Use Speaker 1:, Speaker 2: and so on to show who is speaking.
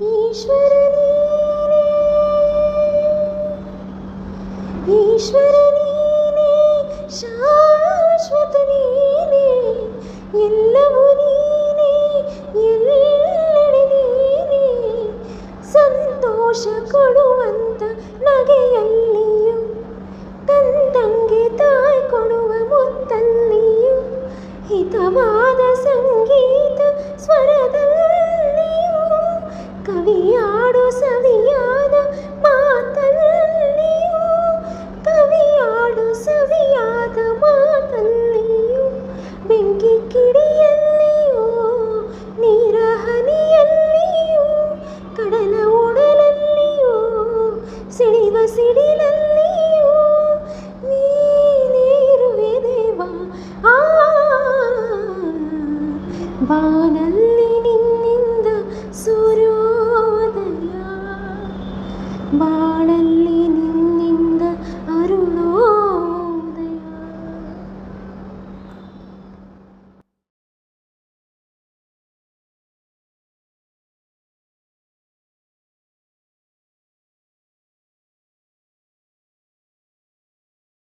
Speaker 1: ಈಶ್ವರ ನೀನೆ, ಶಾಶ್ವತ ನೀನೇ, ಎಲ್ಲವೂ ನೀನೇ ಎಲ್ಲೆಡೆ ನೀನೇ ಸಂತೋಷ ಕೊಡುವಂತ ನಗೆಯಲ್ಲಿಯೂ ತಂದಂಗೆ ತಾಯಿ ಕೊಡುವ ಮುತ್ತಲ್ಲಿಯೂ, ಹಿತವಾದ ಸಂಗೀತ ಸ್ವರದಲ್ಲಿಯೂ ಕವಿಯಾಡು ಸವಿಯಾದ ಮಾತಲ್ಲಿಯೂ ಕವಿಯಾಡು ಸವಿಯಾದ ಮಾತಲ್ಲಿಯೂ ಬೆಂಕಿ ಕಿಡಿಯಲ್ಲಿಯೂ ನೀರ ಹನಿಯಲ್ಲಿಯೂ ಕಡಲ ಒಡಲಲ್ಲಿಯೂ ಸಿಡಿವ ಸಿಡಿಲಲ್ಲಿಯೂ ನೀನೇ ಇರುವೆ ದೇವ ಆ ಬಾನಲ್ಲಿ Bye.